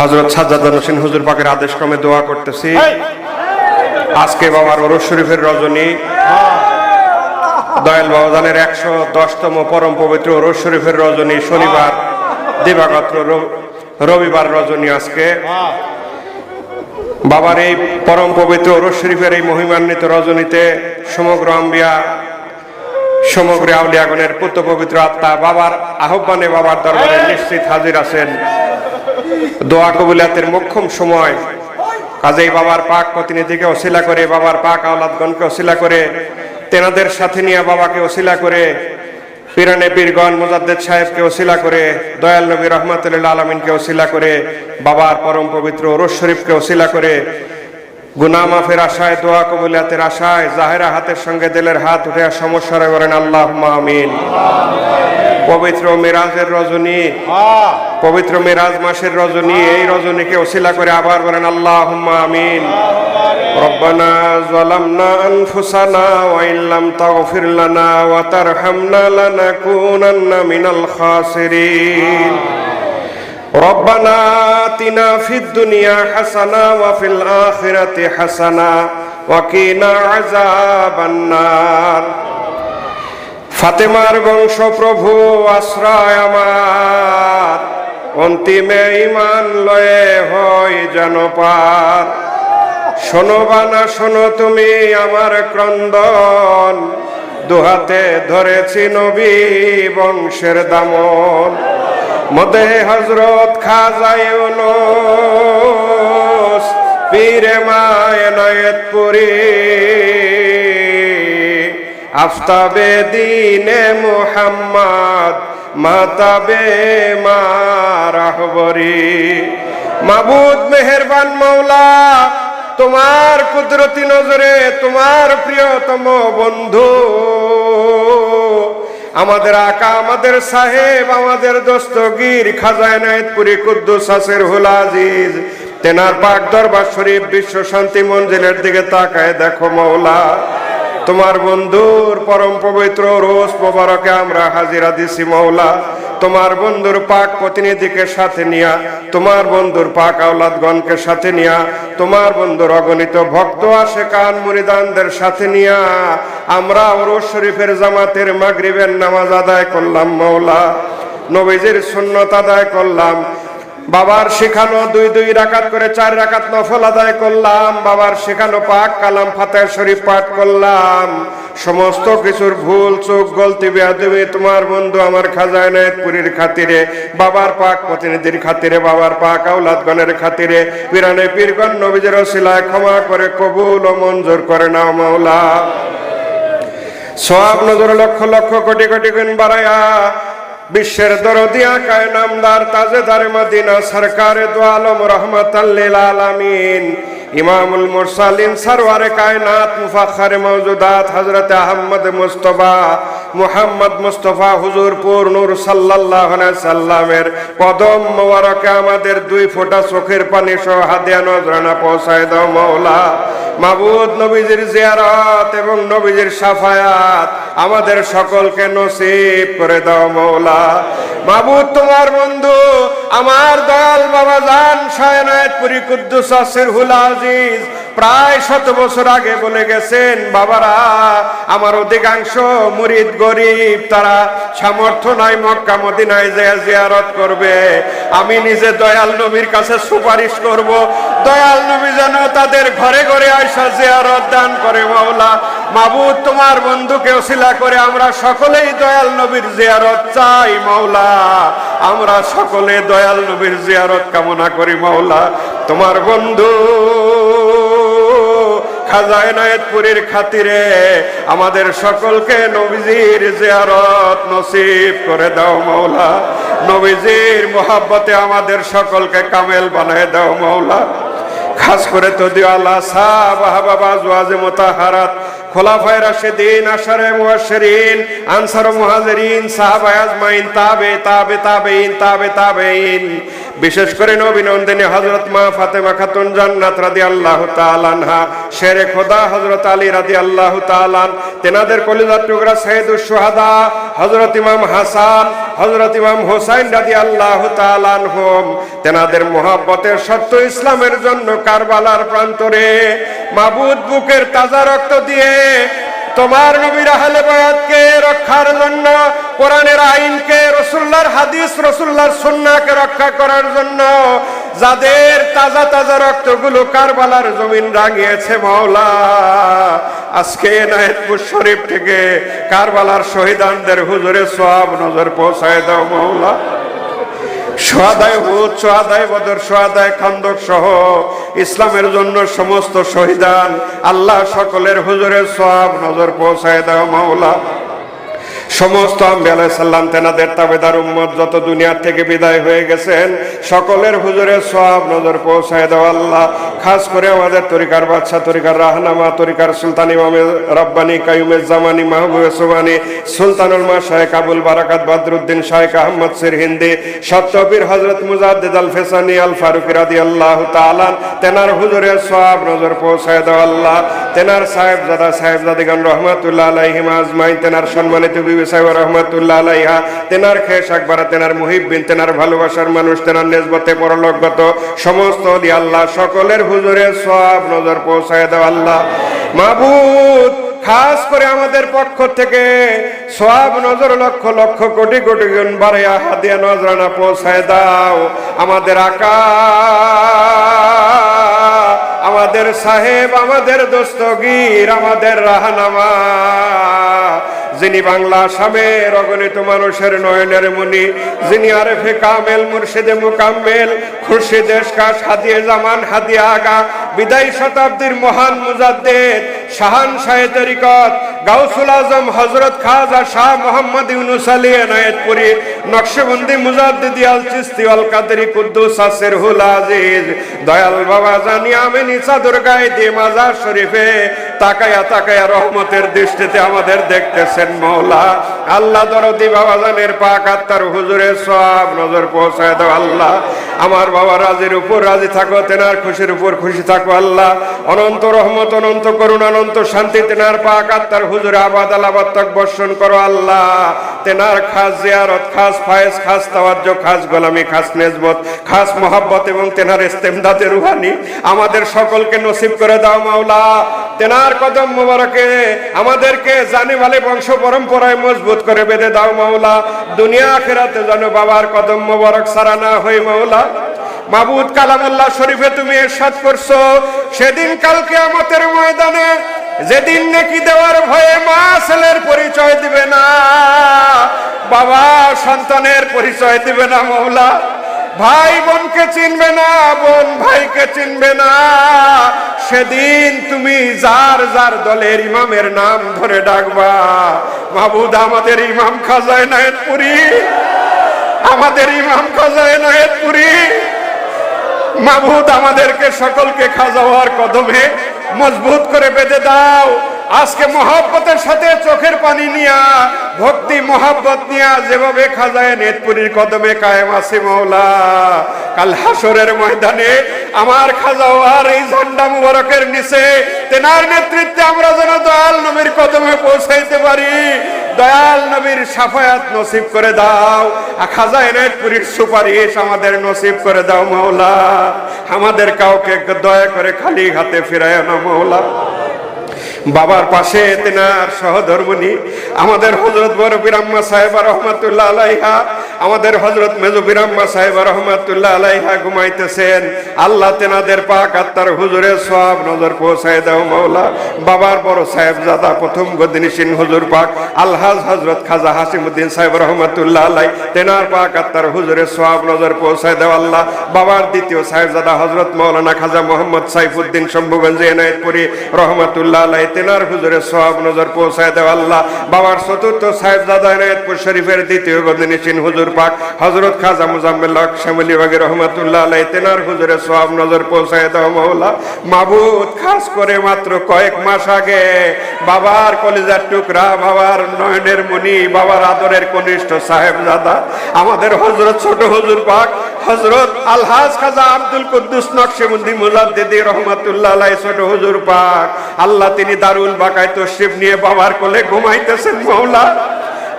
হজরত সাজ্জাদ হোসেন হুজুর পাকের আদেশ ক্রমে দোয়া করতেছি। আজকে বাবার ওরস শরীফের রজনী। দয়াল বাবাজানের একশো দশতম পরম পবিত্র ওরস শরীফের রজনী শনিবার দিবাগত রবিবার রজনী আজকে। বাবার এই পরম পবিত্র ওরস শরীফের এই মহিমান্বিত রজনীতে সমগ্র আম্বিয়া সমগ্র আউলিয়াগণের পুত্র পবিত্র আত্মা বাবার আহ্বানে বাবার দরবারে নিশ্চিত হাজির আছেন। দোয়া কবুলাতের মোক্ষম সময়। কাজেই বাবার পাক প্রতিনিধিকে অশিলা করে, বাবার পাক আওলাদগণকে অশিলা করে, তেনাদের সাথে নিয়ে বাবাকে অশিলা করে, পিরানে পীরগণ মুজাদ্দেদ সাহেবকে অশিলা করে, দয়াল নবী রহমাতুল্লাহ আলমিনকে অশিলা করে, বাবার পরম পবিত্র ওরস শরীফকে অশিলা করে গুনা মাফের আশায়, দোয়া কবুলিয়াতের আশায়, জাহেরা হাতের সঙ্গে দিলের হাত উঠে সমস্যা করেন আল্লাহ আমিন। পবিত্র মিরাজের রজনী পবিত্র মিরাজ মাসের রজনী এই রজনীকে ওসিলা করে আবার বলেন আল্লাহ আমিন ربنا ظلمنا أنفسنا وإن لم تغفر لنا وترحمنا لنكونن من الخاسرين ربنا آتنا في الدنيا حسنة وفي الآخرة حسنة وقنا عذاب النار ফাতেমার বংশ প্রভু আশ্রয় আমার। অন্তিমে ইমান লয়ে হয় যেন পার শোনো বানা, শোনো তুমি আমার ক্রন্দন। দুহাতে ধরেছি নবী বংশের দামন। মদে হজরত খাজায় পীরে মায়নায়তপুরী আফতাবে দিনে মুহাম্মদ, মাতাবে মা রাহবরি। মাবুদ মেহেরবান মৌলা তোমার কুদরতি নজরে তোমার প্রিয়তম বন্ধু। আমাদের আকা, আমাদের সাহেব, আমাদের দস্তগীর খাজায় নায়তপুরি কুদ্দুস আসের হুল আজিজ। তেনার পাক দরবার শরীফ বিশ্ব শান্তি মঞ্জিলের দিকে তাকায় দেখো মৌলা তোমার বন্ধুর পরম পবিত্র রোজ মোবারকে আমরা হাজিরা দিছি মৌলা তোমার বন্ধুর পাক প্রতিনিধিকে সাথে নিয়া, তোমার বন্ধুর পাক আওলাদগণকে সাথে নিয়া, তোমার বন্ধুর অগণিত ভক্ত আসে কান মুরিদানদের সাথে নিয়া, আমরা ওরস শরীফের জামাতের মাগরিবের নামাজ আদায় করলাম মৌলা নবীজির সুন্নত আদায় করলাম বাবার শেখানো দুই দুই রাকাত করে চার রাকাত নফল আদায় করলাম। বাবার শেখানো পাক কালাম ফাতে শরীফ পাঠ করলাম। সমস্ত কিছুর ভুল, চোখ গলতি, বেয়াদবি তোমার বন্ধু আমার খাজায় পুরীর খাতিরে, বাবার পাক প্রতিনিধির খাতিরে, বাবার পাক আউলাদগণের খাতিরে, পিরানে পীরগণ নবীজের শিলায় ক্ষমা করে কবুল ও মঞ্জুর করে নাও মাওলা। সব নজর লক্ষ লক্ষ কোটি কোটি গুণ বাড়ায়া বিশ্বের দরদিয়া কায় নামদার তাজেদার মদিনা সরকারে দু আলম রহমতাল্লিল আলামিন। ইমামুল মুরসালিন সরওয়ারে কায়নাত মুফাখারে মৌজুদাত হযরত আহমদ মুস্তফা মুহাম্মদ মুস্তফা হুজুরপুর নূর আলাইহি সাল্লামের কদম মোবারকে আমাদের দুই ফোঁটা চোখের পানি সহ নজরানা পৌঁছায় দাও মাওলা। মাবুদ নবীজির জিয়ারত এবং নবীজির সাফায়াত আমাদের সকলকে নসিব করে দাও মৌলা মাবুদ তোমার বন্ধু, আমার দয়াল বাবা জান শায়নায়তপুরি কুদ্দুস আসির আজিজ প্রায় শত বছর আগে বলে গেছেন, বাবারা, আমার অধিকাংশ মুরিদ গরিব, তারা সামর্থ্য নাই, মক্কা, মদিনায় যে জিয়ারত করবে। আমি নিজে দয়াল নবীর কাছে সুপারিশ করব, দয়াল নবী যেন তাদের ঘরে ঘরে আয়সা জিয়ারত দান করে, মাওলা। মাবুদ, তোমার বন্ধুকে ওসিলা করে আমরা সকলেই দয়াল নবীর জিয়ারত চাই, মাওলা। আমরা সকলে দয়াল নবীর জিয়ারত কামনা করি, মাওলা। তোমার বন্ধু খাজায় নায়তপুরীর খাতিরে। আমাদের সকলকে নবীজির জিয়ারত নসিব করে দাও মৌলা নবীজির মোহাব্বতে আমাদের সকলকে কামেল বানায় দাও মৌলা খাস করে তো দিওয়ালা সাহ বাবা জোয়াজে মোতাহারাত। খোলাফায় রাশেদিন, আশারে মুহাশশিরিন আনসার মুহাজিরিন, সাহাবায়ে আজমাইন, তাবে তাবে, তাবেইন তাবে, তাবেইন। বিশেষ করে নবীনন্দিনী হজরত মা ফাতেমা খাতুন জান্নাত রাদি আল্লাহ তালানহা শেরে খোদা হজরত আলী রাদি আল্লাহ তালান তেনাদের কলিজার টুকরা সৈয়দুল সোহাদা হজরত ইমাম হাসান হজরত ইমাম হোসাইন রাজি আল্লাহ হোম তেনাদের মোহাব্বতের সত্য ইসলামের জন্য কারবালার প্রান্তরে মাবুদ বুকের তাজা রক্ত দিয়ে তোমার নবীর আহলে বায়াতকে রক্ষার জন্য, কোরআনের আইনকে, রসুল্লাহর হাদিস, রসুল্লাহর সুন্নাহকে রক্ষা করার জন্য, যাদের তাজা তাজা রক্তগুলো কারবালার জমিন রাঙিয়েছে মাওলা। আজকে নায়েতপুর শরীফ থেকে কারবালার শহীদানদের হুজুরে সব নজর পৌঁছায় দাও মাওলা। সহ ইসলামের জন্য সমস্ত শহীদান আল্লাহ সকলের হুজুরের সব নজর পৌঁছায় দেওয়া মাওলা। সমস্ত আম্বি সাল্লাম তেনাদের তাবেদার উম্মত যত দুনিয়ার থেকে বিদায় হয়ে গেছেন, সকলের হুজুরের সব নজর পৌঁছায় দাও আল্লাহ। খাস করে আমাদের তরিকার বাদশাহ, তরিকার রাহনামা, তরিকার সুলতান ইমামে রব্বানি কায়ুমের জামানি, মাহবুবে সুবানি, সুলতানুল মা শাহেক আবুল বারাকাত, বদরুদ্দিন শাহেক আহমদ সির হিন্দি, সত্যবীর হজরত মুজাদ্দিদ আল ফেসানি আল ফারুক রাদি আল্লাহ তালান তেনার হুজুরের সব নজর পৌঁছায় দাও আল্লাহ। তেনার সাহেবজাদা সাহেবজাদিগান রহমাতুল্লাহ আলাইহিম আজমাইন, তেনার সম্মানিত বিবি সাহেব রহমাতুল্লাহ আলাইহা, তেনার খেস আকবরা, তেনার মুহিব্বিন, তেনার ভালোবাসার মানুষ, তেনার নেজবতে পরলোকগত সমস্ত অলি আল্লাহ, সকলের হুজুরের সব নজর পৌঁছায় দাও আল্লাহ। মাবুদ, খাস করে আমাদের পক্ষ থেকে সব নজর লক্ষ লক্ষ কোটি কোটি গুণ বাড়াইয়া হাতিয়া নজরানা পৌঁছায় দাও। আমাদের আকা আমাদের সাহেব, আমাদের দোস্তগীর আমাদের রাহানামা। যিনি বাংলা আসামের অগণিত মানুষের নয়নের মুনি, যিনি আরেফে কামেল, মুর্শিদে মুকাম্মেল খুশি দেশ কা সাদিয়ে জামান, হাদিয়া আগা, বিদায় শতাব্দীর মহান মুজাদ্দেদ, শাহান শাহে তরিকত গাউসুল আজম হজরত খাজা শাহ মোহাম্মদ ইউনুস আলী এনায়েতপুরি, নকশবন্দি মুজাদ্দিদি আল চিস্তি আল কাদেরি কুদ্দুস আসের হুল আজিজ। দয়াল বাবা জানি আমি নিসা দুর্গায় দিয়ে মাজার শরীফে তাকায়া তাকায়া রহমতের দৃষ্টিতে আমাদের দেখতেছেন মৌলা আল্লাহ দরদি বাবা জানের পাক আত্মার হুজুরের সব নজর পৌঁছায় দাও আল্লাহ। আমার বাবা রাজির উপর রাজি থাকো, তেনার খুশির উপর খুশি থাকো আল্লাহ। অনন্ত রহমত, অনন্ত করুণ, অনন্ত শান্তি, তেনার পাক আত্মার হুজুরে আবাদ আলাবাদ তক বর্ষণ করো আল্লাহ। তেনার খাস জিয়ারত, খাস খাস খাস গোলামি, খাস খাস মোহাব্বত এবং তেনার রুহানি আমাদের সকলকে নসিব করে দাও মাওলা। তেনার কদম মোবারকে আমাদেরকে জানি ভালে বংশ পরম্পরায় মজবুত করে বেঁধে দাও মাওলা। দুনিয়া আখেরাতে যেন বাবার কদম মোবারক সারা না হই মাওলা। মাবুদ কালামুল্লাহ শরীফে তুমি এরশাদ করছ। সেদিন কালকে আমাদের ময়দানে যেদিন নাকি দেওয়ার ভয়ে মা ছেলের পরিচয় দিবে না, বাবা সন্তানের পরিচয় দিবে না মৌলা। ভাই বোনকে চিনবে না, বোন ভাইকে চিনবে না। সেদিন তুমি যার যার দলের ইমামের নাম ধরে ডাকবা। মাহবুদ আমাদের ইমাম খাজায় নায়তপুরি আমাদের ইমাম খাজায় নায়তপুরি মাহবুদ আমাদেরকে সকলকে খাজা হওয়ার কদমে মজবুত করে বেঁধে দাও। আজকে মহাব্বতের সাথে চোখের পানি নিয়া, ভক্তি, মহাব্বত নিয়া যেভাবে খাজায় নেতপুরীর কদমে কায়েম আছে মৌলা। কাল হাসরের ময়দানে আমার খাজাওয়ার এই ঝান্ডা মুবারকের নিচে তেনার নেতৃত্বে আমরা যেন দয়াল নবীর কদমে পৌঁছাইতে পারি। দয়াল নবীর সাফায়াত নসিব করে দাও। খাজা পুরীর সুপারিশ আমাদের নসিব করে দাও মাওলা। আমাদের কাউকে দয়া করে খালি হাতে ফিরায় না মৌলা বাবার পাশে তেনার সহধর্মণী আমাদের হজরত বড় বিরাম্মা সাহেবা রহমতুল্লাহ আলাইহা, আমাদের হজরত মেজু বিরাম্মা সাহেবা রহমতুল্লাহ আলাইহা ঘুমাইতেছেন। আল্লাহ তেনাদের পাক আত্মার হুজুরের সব নজর পৌঁছায় দাও মৌলা বাবার বড় সাহেব জাদা প্রথম গদিনিসিন হুজুর পাক আলহাজ হজরত খাজা হাসিমুদ্দিন সাহেব রহমতুল্লাহ আলাই তেনার পাক আত্মার হুজুরের সব নজর পৌঁছায় দাও আল্লাহ। বাবার দ্বিতীয় সাহেব জাদা হজরত মৌলানা খাজা মোহাম্মদ সাইফুদ্দিন শম্ভুগঞ্জ এনায়তপুরি রহমতুল্লাহ আলাই তেনার হুজুরের সব নজর পৌঁছায় দেও আল্লাহ। বাবার চতুর্থ সাহেবজাদা এনায়তপুর শরীফের দ্বিতীয় গদিনিসিন হুজুর পাক হজরত খাজা মুজাম্মেল হক শ্যামলি বাগি রহমতুল্লাহ আলাই তেনার হুজুরের সব নজর পৌঁছায় দেও মৌলা মাবুদ খাস করে মাত্র কয়েক মাস আগে বাবার কলিজার টুকরা, বাবার নয়নের মণি, বাবার আদরের কনিষ্ঠ সাহেব সাহেবজাদা, আমাদের হজরত ছোট হুজুর পাক হজরত আলহাজ খাজা আব্দুল কুদ্দুস নকশেবন্দি মুজাদ্দিদি রহমাতুল্লাহ আলাই ছোট হুজুর পাক। আল্লাহ তিনি দারুল বাকায় তশরিফ নিয়ে বাবার কোলে ঘুমাইতেছেন মৌলা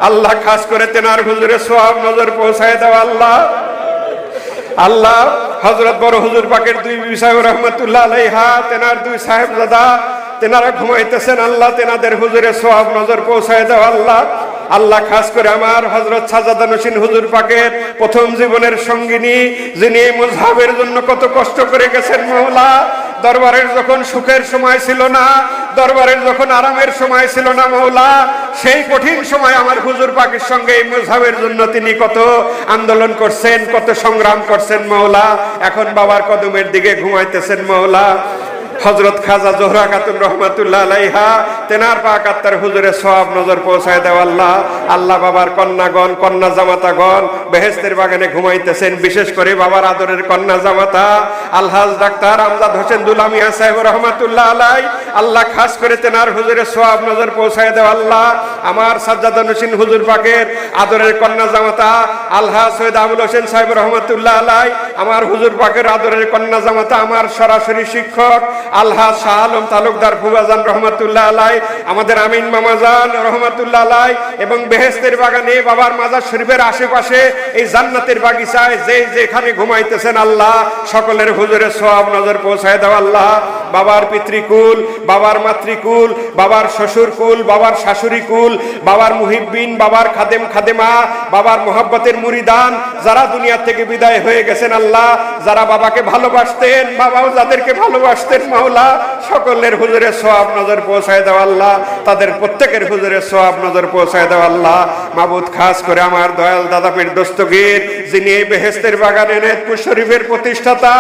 আল্লাহ খাস করে তেনার হুজুরে সোহাব নজর পৌঁছায় দাও আল্লাহ। আল্লাহ হজরত বড় হুজুর পাকের দুই বিবি সাহেব রহমতুল্লাহ আলাইহা, তেনার দুই সাহেব দাদা তেনারা ঘুমাইতেছেন। আল্লাহ তেনাদের হুজুরে সোহাব নজর পৌঁছায় দাও আল্লাহ। আল্লাহ খাস করে আমার হজরত সাজাদা নসীন হুজুর পাকের প্রথম জীবনের সঙ্গিনী, যিনি মুজহাবের জন্য কত কষ্ট করে গেছেন মহলা দরবারের যখন সুখের সময় ছিল না, দরবারের যখন আরামের সময় ছিল না মৌলা সেই কঠিন সময় আমার হুজুর পাকের সঙ্গে এই মুজহাবের জন্য তিনি কত আন্দোলন করছেন, কত সংগ্রাম করছেন মৌলা এখন বাবার কদমের দিকে ঘুমাইতেছেন মৌলা হজরত খাজা জোহরা খাতুন রহমাতুল্লাহ আলাইহা, তেনার পাক আত্মার হুজুরে সব নজর পৌঁছায় দেওয়া আল্লাহ। আল্লাহ বাবার কন্যাগণ, কন্যা জামাতাগণ বেহেস্তের বাগানে ঘুমাইতেছেন। বিশেষ করে বাবার আদরের কন্যা জামাতা, আলহাজ ডাক্তার আমজাদ হোসেন দুলামিয়া সাহেব রহমাতুল্লাহ আলাই। আল্লাহ খাস করে তেনার হুজুরে সব নজর পৌঁছায় দেওয়া আল্লাহ। আমার সাজ্জাদা নসীন হুজুর পাকের আদরের কন্যা জামাতা আল্লাহ সৈয়দ আবুল হোসেন সাহেব রহমাতুল্লাহ আলাই। আমার হুজুর পাকের আদরের কন্যা জামাতা, আমার সরাসরি শিক্ষক আল্লাহ শাহ আলম তালুকদার ফুবাজান রহমাতুল্লাহ আলাই, আমাদের আমিন মামাজান রহমাতুল্লাহ আলাই, এবং বেহেস্তের বাগানে বাবার মাজার শরীফের আশেপাশে এই জান্নাতের বাগিচায় যে যেখানে ঘুমাইতেছেন আল্লাহ, সকলের হুজুরে সব নজর পৌঁছায় দাও আল্লাহ। বাবার পিতৃকুল, বাবার মাতৃকুল, বাবার শ্বশুরকুল, বাবার শাশুড়ি কুল বাবার মুহিব্বিন, বাবার খাদেম খাদেমা, বাবার মোহাব্বতের মুরিদান, যারা দুনিয়া থেকে বিদায় হয়ে গেছেন আল্লাহ, যারা বাবাকে ভালোবাসতেন, বাবাও যাদেরকে ভালোবাসতেন মাওলা, সকলের হুজুরে সোয়াব নজর পৌঁছায় দেওয়া আল্লাহ, তাদের প্রত্যেকের হুজুরে সোয়াব নজর পৌঁছায় দেওয়া আল্লাহ। মাবুদ, খাস করে আমার দয়াল দাদা পীর দস্তগীর, যিনি এই বেহেস্তের বাগানে নেতপুর শরীফের প্রতিষ্ঠাতা,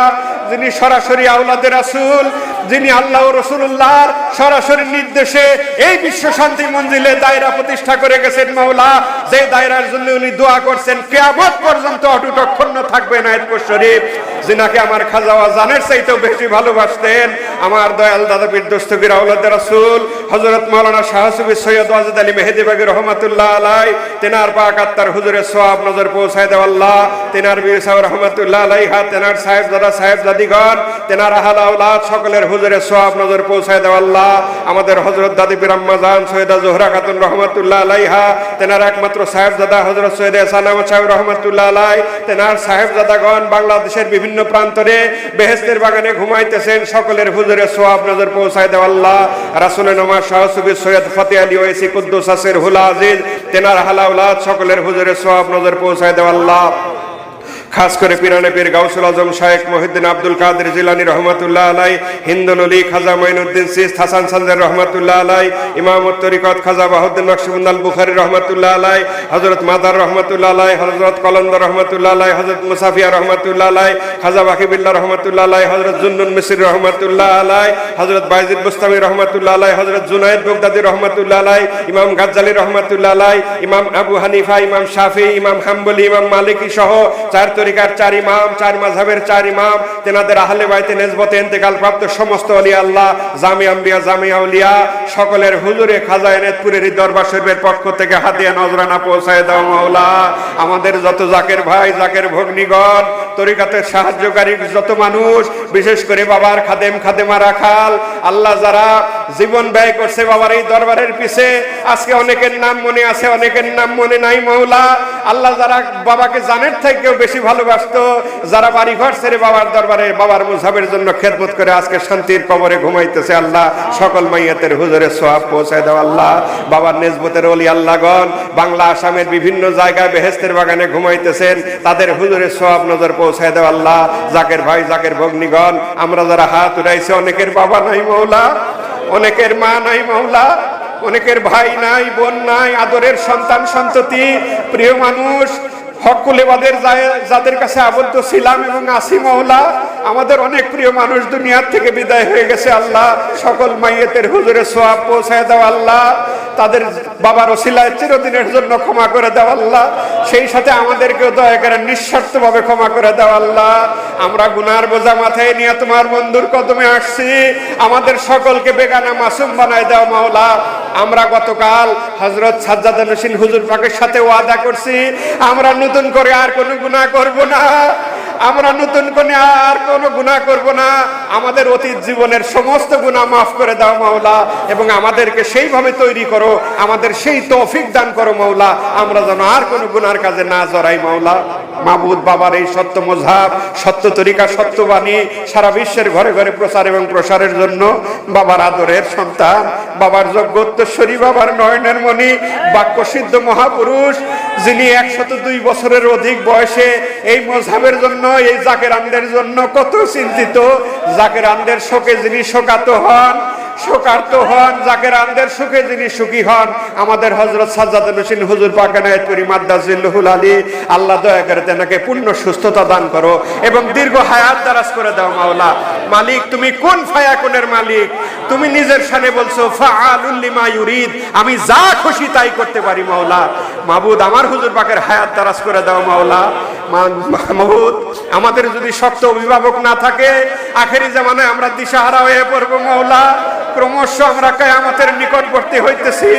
যিনি সরাসরি আউলাদের রাসূল, যিনি আল্লাহ রসুল্লাহর সরাসরি নির্দেশে এই বিশ্ব শান্তি মঞ্জিলে দায়রা প্রতিষ্ঠা করে গেছেন মাওলা। যে দায়রার জন্য উনি দোয়া করছেন, কেয়ামত পর্যন্ত অটুট অক্ষুণ্ণ থাকবে নায়তপুর শরীফ। যিনাকে আমার খাজাওয়া জানের চাইতেও বেশি ভালোবাসতেন আমার দয়াল দাদা পীর দস্তগীর আউলাদ রাসূল, হযরত মাওলানা শাহসুবি সৈয়দ ওয়াজিদ আলী মেহেদি বাগি রহমাতুল্লাহ আলাই তেনার পাক আত্মার হুজুরের সওয়াব নজর পৌঁছায় দেও আল্লাহ, তেনার বীর সাহেব রহমাতুল্লাহ আলাইহা, তেনার সাহেব দাদা, সাহেব দাদিগণ, তেনার আহাল আওলাদ সকলের হুজুরের সওয়াব নজর পৌঁছায় দেও আল্লাহ, আমাদের হযরত দাদি পীর আম্মাজান সৈয়দা জোহরা খাতুন রহমাতুল্লাহ আলাইহা, তেনার একমাত্র সাহেব দাদা হযরত সৈয়দ আহমদ সাহেব রহমাতুল্লাহ আলাই তেনার সাহেব দাদাগণ বাংলাদেশের বিভিন্ন প্রান্তরে বেহেস্তের বাগানে ঘুমাইতেছেন, সকলের হুজুরে সোয়াব নজর পৌঁছায় দেওয়া আল্লাহ। রাসুলের নমা শাহসুবি সৈয়দ ফতে আলী ওয়েসি কুদ্দুস আসের হুলা আজিজ। তেনার হালাউলাদ সকলের হুজুরে সোয়াব নজর পৌঁছায় দেওয়া আল্লাহ। খাস করে পিরানে পীর গাউসুল আজম শায়েক মহিউদ্দিন আব্দুল কাদের জিলানি রহমাতুল্লাহ আলাই হিন্দুল আলী খাজা মাইনুদ্দিন সিস হাসান সানজার রহমাতুল্লাহ আলাই ইমাম তরিকত খাজা বাহুদ্দিন নকশবুল আল বুখারি রহমাতুল্লাহ আলাই হজরত মাদার রহমাতুল্লাহ আলাই হজরত কলন্দ রহমাতুল্লাহ আলাই হজরত মুসাফিয়া রহমাতুল্লাহ আলাই খাজা বাকিবিল্লাহ রহমাতুল্লাহ আলাই হজরত জুন্নুন মিসির রহমাতুল্লাহ আলাই হজরত বাইজিদ মুস্তামি রহমাতুল্লাহ আলাই হজরত জুনাইদ বগদাদি রহমাতুল্লাহ আলাই ইমাম গাজ্জালি রহমাতুল্লাহ আলাই ইমাম আবু হানিফা ইমাম শাফি ইমাম হাম্বলি ইমাম মালিকি সহ চার তরিকার চার ইমাম, চার মাঝহের চার ইমাম, তেনাদের আহলে বাইতে নেজবতে ইন্তেকাল প্রাপ্ত সমস্ত অলি আল্লাহ, জামি আম্বিয়া জামিয়া উলিয়া সকলের হুজুরে খাজা এনেতপুরের দরবার শরীফের পক্ষ থেকে হাতিয়া নজরানা পৌঁছায় দাও মাওলা। আমাদের যত জাকের ভাই, জাকের ভগ্নিগণ, তরিকাতের সাহায্যকারী যত মানুষ, বিশেষ করে বাবার খাদেম খাদেমা রাখাল আল্লাহ যারা জীবন ব্যয় করছে বাবার এই দরবারের পিছে। আজকে অনেকের নাম মনে আছে, অনেকের নাম মনে নাই মৌলা। আল্লাহ যারা বাবাকে জানের থেকেও বেশি ভালোবাসতো, যারা বাড়ি ঘর ছেড়ে বাবার দরবারে বাবার মুসাবের জন্য খেদমত করে আজকে শান্তির কবরে ঘুমাইতেছে আল্লাহ। সকল মাইয়াতের হুজুরে সোয়াব পৌঁছায় দাও আল্লাহ। বাবার নেজবতের অলি আল্লাহগণ, বাংলা, আসামের বিভিন্ন জায়গায় বেহেস্তের বাগানে ঘুমাইতেছেন। তাদের হুজুরে সোয়াব নজর পৌঁছায় দাও আল্লাহ। জাকের ভাই, জাকের ভগ্নিগণ, আমরা যারা হাত উঠাইছি, অনেকের বাবা নাই মৌলা। অনেকের মা নাই মৌলা অনেকের ভাই নাই, বোন নাই, আদরের সন্তান, সন্ততি, প্রিয় মানুষ হকুলেবাদের যাদের কাছে আবদ্ধ ছিলাম এবং আসি মহলা আমাদের অনেক প্রিয় মানুষ দুনিয়ার থেকে বিদায় হয়ে গেছে, আল্লাহ। সকল মাইয়েতের হুজুরে সোয়াব পৌঁছায় দাও, আল্লাহ। তাদের বাবার ওসিলায় চিরদিনের জন্য ক্ষমা করে দাও, আল্লাহ। সেই সাথে আমাদেরকেও দয়া করে নিঃস্বার্থভাবে ক্ষমা করে দাও, আল্লাহ। আমরা গুনার বোঝা মাথায় নিয়ে তোমার বন্ধুর কদমে আসছি। আমাদের সকলকে বেগানা মাসুম বানায় দাও, মাওলা। আমরা গতকাল হজরত সাজ্জাদ নসীন হুজুর পাকের সাথে ওয়াদা করছি, আমরা নতুন করে আর কোনো গুনাহ করব না। আমরা নতুন করে আর কোনো গুনাহ করব না। আমাদের অতীত জীবনের সমস্ত গুনাহ মাফ করে দাও মাওলা, এবং আমাদেরকে সেইভাবে তৈরি করো, আমাদের সেই তৌফিক দান করো মাওলা। আমরা যেন আর কোনো গুণার কাজে না জড়াই মাওলা। মাহবুদ বাবার এই সত্য মজাব, সত্য তরিকা সত্যবাণী সারা বিশ্বের ঘরে ঘরে প্রচার এবং প্রসারের জন্য বাবার আদরের সন্তান বাবার যোগ্যত্বশ্বরী বাবার নয়নের মণি বাক্যসিদ্ধ মহাপুরুষ, যিনি একশত দুই বছরের অধিক বয়সে এই মজাবের জন্য, এই জাকের আন্দের জন্য কত চিন্তিত। জাকের আন্দের শোকে যিনি শোকাত হন, শোকার্ত হন, জাকের আন্দের সুখে যিনি সুখী হন, আমাদের হজরত সাজ্জাদুল হোসেন হুজুর পাকানায়ত করি মাদ্দাজিল্লুহুল আলী, আল্লাহ দয়া করে তেনাকে পূর্ণ সুস্থতা দান করো এবং দীর্ঘ হায়াত দারাজ করে দাও মাওলা। মালিক, তুমি কোন ফায়াকুনের মালিক? তুমি নিজের সানে বলছো ফাআলুল লিমা ইউরিদ। আমি যা খুশি তাই করতে পারি, মাওলা। মাবুদ, আমার হুজুর পাকের হায়াত দারাজ করে দাও, মাওলা। মাহবুদ আমাদের যদি শক্ত অভিভাবক না থাকে, আখেরি জামানায় আমরা দিশাহারা হয়ে পড়ব, মাওলা। ক্রমশ আমরা কায়ামতের নিকটবর্তী হইতেছি।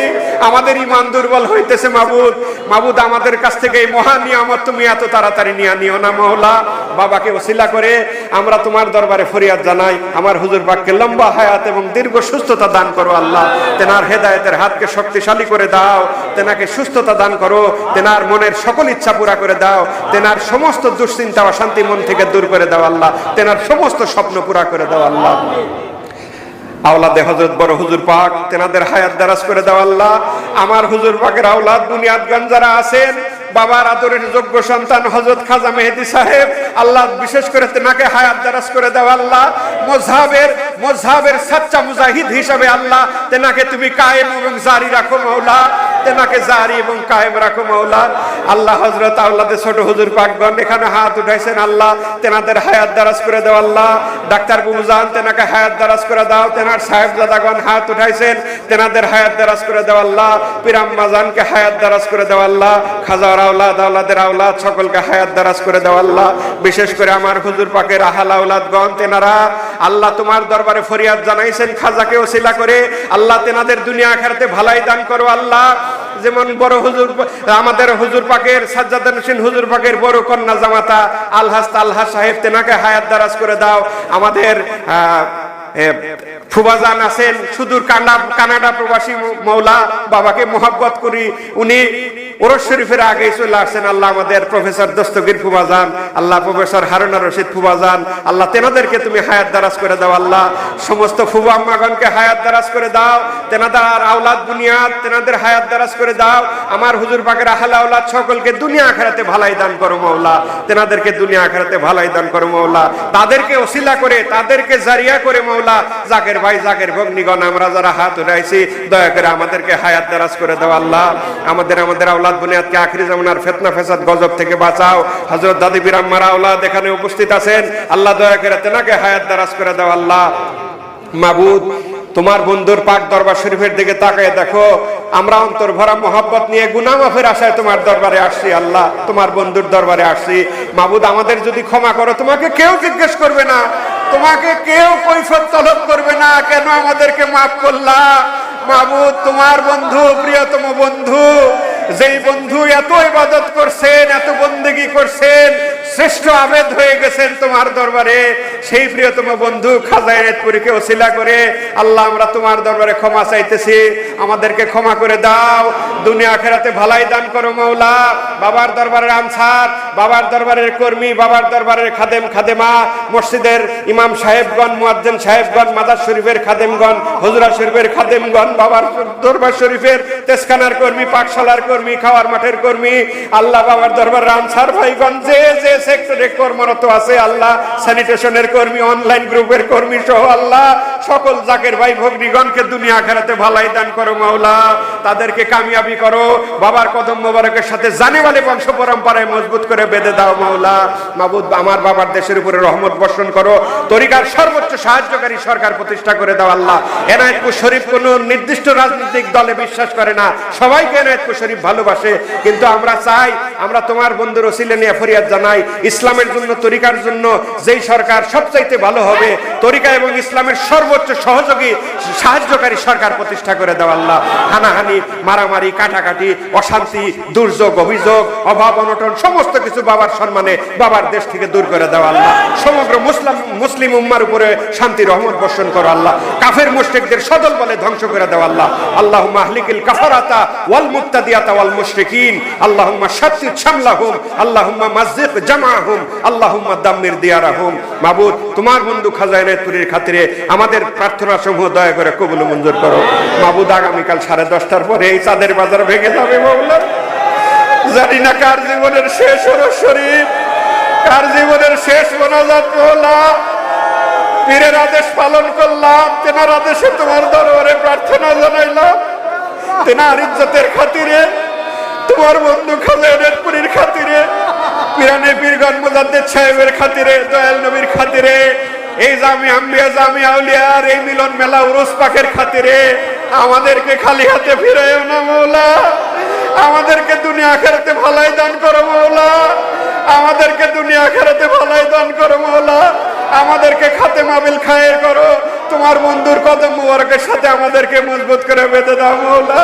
আমাদের ইমান দুর্বল হইতেছে মাবুদ। মাবুদ, আমাদের কাছ থেকে এই মহা নিয়ামত তুমি এত তাড়াতাড়ি নিয়ে নিও না মহলা বাবাকে ওসিলা করে আমরা তোমার দরবারে ফরিয়াদ জানাই। আমার হুজুর পাককে লম্বা হায়াত এবং দীর্ঘ সুস্থতা দান করো আল্লাহ। তেনার হেদায়েতের হাতকে শক্তিশালী করে দাও। তেনাকে সুস্থতা দান করো। তেনার মনের সকল ইচ্ছা পুরা করে দাও। তেনার সমস্ত দুশ্চিন্তা অশান্তি মন থেকে দূর করে দাও আল্লাহ। তেনার সমস্ত স্বপ্ন পুরা করে দাও আল্লাহ। আওলাদে হজরত বড় হুজুর পাক, তেনাদের হায়াত দারাজ করে দাও আল্লাহ। আমার হুজুর পাকের আওলাদ বুনিয়াদগঞ্জ যারা আছেন, বাবার আদরের যোগ্য সন্তান হজরত খাজা মেহেদি সাহেব, আল্লাহ বিশেষ করে তেনাকে হায়াত দারাজ করে দাও আল্লাহ। মোজহাবের মোজহাবের সাচ্চা মুজাহিদ হিসাবে আল্লাহ, তেনাকে তুমি কায়েম এবং জারি রাখো মাওলা। তেনাকে জারি এবং কায়েম রাখো মাওলা। আল্লাহ হজরত আল্লাহদের ছোট হুজুর পাকগণ এখানে হাত উঠাইছেন আল্লাহ। তেনাদের হায়াত দারাজ করে দাও আল্লাহ। ডাক্তার বুবুজান তেনাকে হায়াত দারাজ করে দাও। তেনার সাহেবজাদাগণ হাত উঠাইছেন, তেনাদের হায়াত দারাজ করে দাও আল্লাহ। পিরাম্মাজানকে হায়াত দারাজ করে দাও আল্লাহ। খাজার আওলাদ, আওলাদের আওলাদ সকলকে হায়াত দারাজ করে দাও আল্লাহ। বিশেষ করে আমার হুজুর পাকের আহাল আওলাদগণ তেনারা আল্লাহ তোমার দরবারে ফরিয়াদ জানাইছেন, খাজাকে ওসিলা করে। আল্লাহ তেনাদের দুনিয়া আখারাতে ভালাই দান করো আল্লাহ। যেমন বড় হুজুর আমাদের হুজুর পাকের সাজ্জাদ হোসেন হুজুর পাকের বড় কন্যা জামাতা আলহাস আলহা সাহেব, তেনাকে হায়াত দারাজ করে দাও। আমাদের ফুবাজান আছেন, সুদূর কানা কানাডা প্রবাসী মৌলা বাবাকে মোহাব্বত করি। উনি ওরস শরীফের আগে চলে আসছেন। আল্লাহ আমাদের প্রফেসর দস্তগীর ফুবাজান আল্লাহ প্রফেসর হারুনা রশিদ ফুবাজান আল্লাহ তেনাদেরকে তুমি হায়াত দারাজ করে দাও, আল্লাহ সমস্ত ফুবা আম্মাগণকে হায়াত দারাজ করে দাও, তেনাদার আওলাদ বুনিয়াদ তেনাদের হায়াত দারাজ করে দাও, আমার হুজুর পাকের আহলা আওলাদ সকলকে দুনিয়া আখেরাতে ভালাই দান করো মৌলা, তেনাদেরকে দুনিয়া আখেরাতে ভালাই দান করো মৌলা, তাদেরকে ওসিলা করে, তাদেরকে জারিয়া করে মৌলা জাকের ভাই জাকের ভগ্নিগণ, আমরা যারা হাত দয়া করে আমাদেরকে হায়াত দারাজ করে আল্লাহ। আমাদের আমাদের বুনিয়াদকে আখরি ফেতনা ফেসাদ গজব থেকে বাঁচাও। হযরত দাদি বীর আম্মার আওলাদ এখানে উপস্থিত আছেন। আল্লাহ দয়া করে তেনাকে হায়াত দারাজ করে আল্লাহ। মাবুদ, তোমার বন্ধুর পাক দরবার শরীফের দিকে তাকায় দেখো। আমরা অন্তর ভরা মোহাব্বত নিয়ে গুনামাফের আশায় তোমার দরবারে আসছি আল্লাহ। তোমার বন্ধুর দরবারে আসছি। মাবুদ, আমাদের যদি ক্ষমা করো, তোমাকে কেউ জিজ্ঞেস করবে না। তোমাকে কেউ কৈফত তলব করবে না। কেন আমাদেরকে মাফ করলা? বাবু তোমার বন্ধু, প্রিয়তম বন্ধু, যেই বন্ধু এত ইবাদত করছেন, এত বন্দেগি করছেন শ্রেষ্ঠ আবেদ হয়ে গেছেন তোমার দরবারে। সেই প্রিয়তম বন্ধু খাজায়তপুরীকে ওসিলা করে, আল্লাহ, আমরা তোমার দরবারে ক্ষমা চাইতেছি। আমাদেরকে ক্ষমা করে দাও। দুনিয়া আখেরাতে ভালাই দান করো মৌলা বাবার দরবারের আনসার, বাবার দরবারের কর্মী, বাবার দরবারের খাদেম, খাদেমা, মসজিদের ইমাম সাহেবগণ, মুয়াজ্জিন সাহেবগণ, মাদার শরীফের খাদেমগণ, হুজরা শরীফের খাদেমগণ, বাবার দরবার শরীফের তেসখানার কর্মী, পাকশালার কর্মী, খাওয়ার মাঠের কর্মী, আল্লাহ, বাবার দরবার রামসার ভাইগণ, যে যে সেক্টরে কর্মরত আছে আল্লাহ। স্যানিটেশনের কর্মী অনলাইন গ্রুপের কর্মী সহ আল্লাহ। সকল জাকের ভাই ভগ্নিগণকে দুনিয়া আখেরাতে ভালাই দান করো মাওলা, তাদেরকে কামিয়াবি করো, বাবার কদম মোবারকের সাথে জানেওয়ালে বংশ পরম্পরায় মজবুত করে বেঁধে দাও মাওলা। মাবুদ, আমার বাবার দেশের উপরে রহমত বর্ষণ করো। তরিকার সর্বোচ্চ সাহায্যকারী সরকার প্রতিষ্ঠা করে দাও আল্লাহ। এনায়তপুর শরীফ কোন নির্দিষ্ট রাজনৈতিক দলে বিশ্বাস করে না। সবাইকে এনায়তপুর শরীফ ভালোবাসে। কিন্তু আমরা চাই, আমরা তোমার বন্ধুর ওসিলে নিয়ে ফরিয়াদ জানাই, ইসলামের জন্য, তরিকার জন্য যেই সরকার সবচাইতে ভালো হবে, তরিকা এবং ইসলামের সর্বোচ্চ সহযোগী, সাহায্যকারী সরকার প্রতিষ্ঠা করে দাও আল্লাহ। হানাহানি, মারামারি, কাটাকাটি, অশান্তি, দুর্যোগ, অভিযোগ, অভাব, অনটন, সমস্ত কিছু বাবার সম্মানে বাবার দেশ থেকে দূর করে দেওয়া আল্লাহ। সমগ্র মুসলিম মুসলিম উম্মার উপরে শান্তি, রহমত বর্ষণ করো আল্লাহ। কাফের মুশরিকদের সদল বলে ধ্বংস করে দেওয়া আল্লাহ। আল্লাহ মাহলিকিল কাফারাতা ওয়াল মুক্তাদিয়াতা ওয়াল মুশরিকিন। আল্লাহুম্মা শাত্তিত শামলাহুম। আল্লাহুম্মা মাযজিক জামাহুম। আল্লাহুম্মা দাম্মির দিয়ারাহুম। মাবুদ, তোমার বন্ধু খাজাইনাতুরের খাতিরে। আমাদের প্রার্থনা সমূহ দয়া করে কবুল মঞ্জুর করো। মাবুদ আগামীকাল সাড়ে দশটার পরে এই চাঁদের বাজার ভেঙে যাবে জানি না কার জীবনের শেষ হলো শরীর। কার জীবনের শেষ মোনাজাত মহলা পীরের আদেশ পালন করলাম, তেনার আদেশে তোমার দরবারে প্রার্থনা জানাইলাম। তেনার ইজ্জতের খাতিরে, তোমার বন্ধু খালেদের পুরীর খাতিরে, পিরানে পীরগণ মুজাদ্দেদ সাহেবের খাতিরে, দয়াল নবীর খাতিরে এই জামি আম্বিয়া, জামি আউলিয়ার এই মিলন মেলা উরুস পাখের খাতিরে আমাদেরকে খালি হাতে ফিরাইও না মৌলা। আমাদেরকে দুনিয়া আখেরাতে ভালাই দান করো মৌলা। আমাদেরকে দুনিয়া আখেরাতে ভালাই দান করো মৌলা। আমাদেরকে খাতে মাবিল খায়ের করো। তোমার বন্ধুর কদম মুবারকের সাথে আমাদেরকে মজবুত করে বেঁধে দাও মৌলা।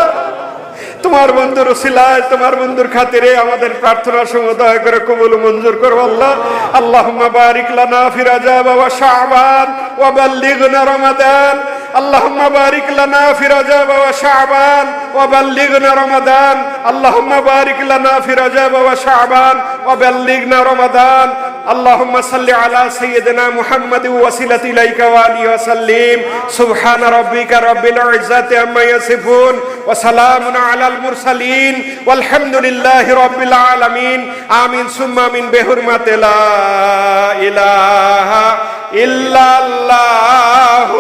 তোমার বন্ধুর উসিলায় তোমার বন্ধুর খাতিরে আমাদের প্রার্থনা সমূহ দয়া করে কবুল ও মঞ্জুর করো আল্লাহ আল্লাহুম্মা বারিক লানা ফি রাজাব ওয়া শাবান ওয়া বাল্লিগনা রমাদান اللهم بارك لنا في رجب وشعبان وبلغنا رمضان اللهم بارك لنا في رجب وشعبان وبلغنا رمضان اللهم صل على سيدنا محمد وسيلة إليك وآله وسلم سبحان ربك رب العزة عما يصفون وسلام على المرسلين والحمد لله رب العالمين آمين ثم آمين بحرمة لا إله إلا الله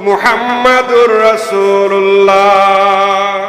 محمد رسول الله